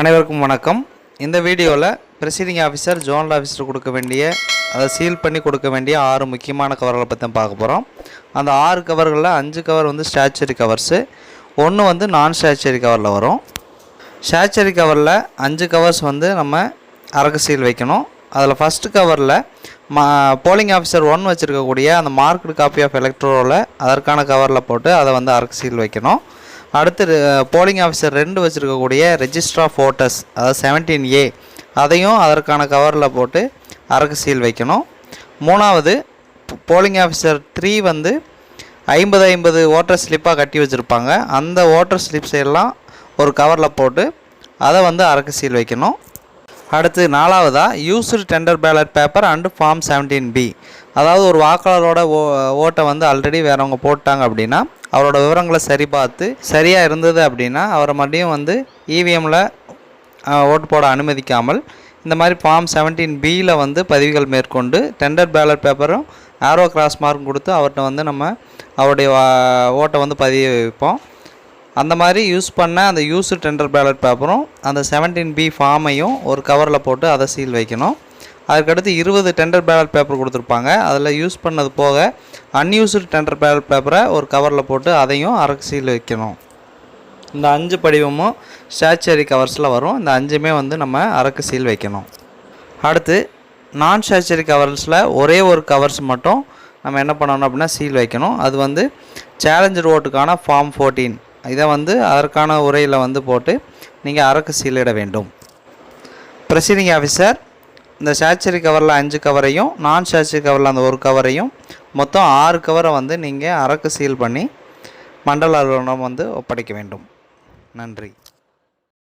அனைவருக்கும் வணக்கம். இந்த வீடியோவில் ப்ரெசிடிங் ஆஃபீஸர் ஜோனல் ஆஃபீஸர் கொடுக்க வேண்டிய அதை சீல் பண்ணி கொடுக்க வேண்டிய ஆறு முக்கியமான கவர்களை பற்றி தான் பார்க்க போகிறோம் அந்த ஆறு கவர்களில் அஞ்சு கவர் வந்து ஸ்டாச்சுரி கவர்ஸு ஒன்று வந்து நான் ஸ்டாச்சுரி கவரில் வரும். ஸ்டாச்சுரி கவரில் அஞ்சு கவர்ஸ் வந்து நம்ம அரக்கு சீல் வைக்கணும். அதில் ஃபஸ்ட்டு கவரில் மா போலிங் ஆஃபீஸர் ஒன் வச்சுருக்கக்கூடிய அந்த மார்க்டு காப்பி ஆஃப் எலக்ட்ரோவில் அதற்கான கவரில் போட்டு அதை வந்து அரக்கு சீல் வைக்கணும். அடுத்து போலிங் ஆஃபீஸர் ரெண்டு வச்சுருக்கக்கூடிய ரெஜிஸ்டர் ஆஃப் ஓட்டர்ஸ் அதாவது செவன்டீன் ஏ அதையும் அதற்கான கவரில் போட்டு அரக்கு சீல் வைக்கணும். மூணாவது போலிங் ஆஃபீஸர் த்ரீ வந்து ஐம்பது ஐம்பது ஓட்டர் ஸ்லிப்பாக கட்டி வச்சுருப்பாங்க. அந்த ஓட்டர் ஸ்லிப்ஸ் எல்லாம் ஒரு கவரில் போட்டு அதை வந்து அரக்கு சீல் வைக்கணும். அடுத்து நாலாவதாக used tender ballot paper and form seventeen B அதாவது ஒரு வாக்காளரோட ஓ ஓட்டை வந்து ஆல்ரெடி வேறவங்க போட்டாங்க அப்படின்னா அவரோட விவரங்களை சரி பார்த்து சரியாக இருந்தது அப்படின்னா அவரை மறுபடியும் வந்து இவிஎம்மில் ஓட்டு போட அனுமதிக்காமல் இந்த மாதிரி ஃபார்ம் செவன்டீன் பியில் வந்து பதிவுகள் மேற்கொண்டு டெண்டர் பேலட் பேப்பரும் ஆரோ கிராஸ் மார்க்கும் கொடுத்து அவர்கிட்ட வந்து நம்ம அவருடைய வா- ஓட்டை வந்து பதிய வைப்போம் அந்த மாதிரி யூஸ் பண்ண அந்த யூஸ் டெண்டர் பேலட் பேப்பரும் அந்த செவன்டீன் பி ஃபார்மையும் ஒரு கவரில் போட்டு அதை சீல் வைக்கணும். அதுக்கடுத்து இருபது டெண்டர் பேலட் பேப்பர் கொடுத்துருப்பாங்க. அதில் யூஸ் பண்ணது போக அன்யூஸ்டு டெண்டர் பேலட் பேப்பரை ஒரு கவரில் போட்டு அதையும் அரசியில் சீல் வைக்கணும். இந்த அஞ்சு படிவமும் ஸ்டாச்சுரி கவர்ஸில் வரும். இந்த அஞ்சுமே வந்து நம்ம அரக்கு சீல் வைக்கணும். அடுத்து நான் ஸ்டாச்சுரி கவர்ஸில் ஒரே ஒரு கவர்ஸ் மட்டும் நம்ம என்ன பண்ணணும் அப்படின்னா சீல் வைக்கணும். அது வந்து சேலஞ்சர் ஓட்டுக்கான ஃபார்ம் ஃபோர்டீன் இதை வந்து அதற்கான உரையில் வந்து போட்டு நீங்கள் அரக்கு சீலிட வேண்டும். ப்ரெசிடிங் ஆஃபீஸர் இந்த சேச்சரி கவரில் அஞ்சு கவரையும் நான் சேச்சரி கவரில் அந்த ஒரு கவரையும் மொத்தம் ஆறு கவரை வந்து நீங்கள் அரக்கு சீல் பண்ணி மண்டல அலுவலகம் வந்து ஒப்படைக்க வேண்டும். நன்றி.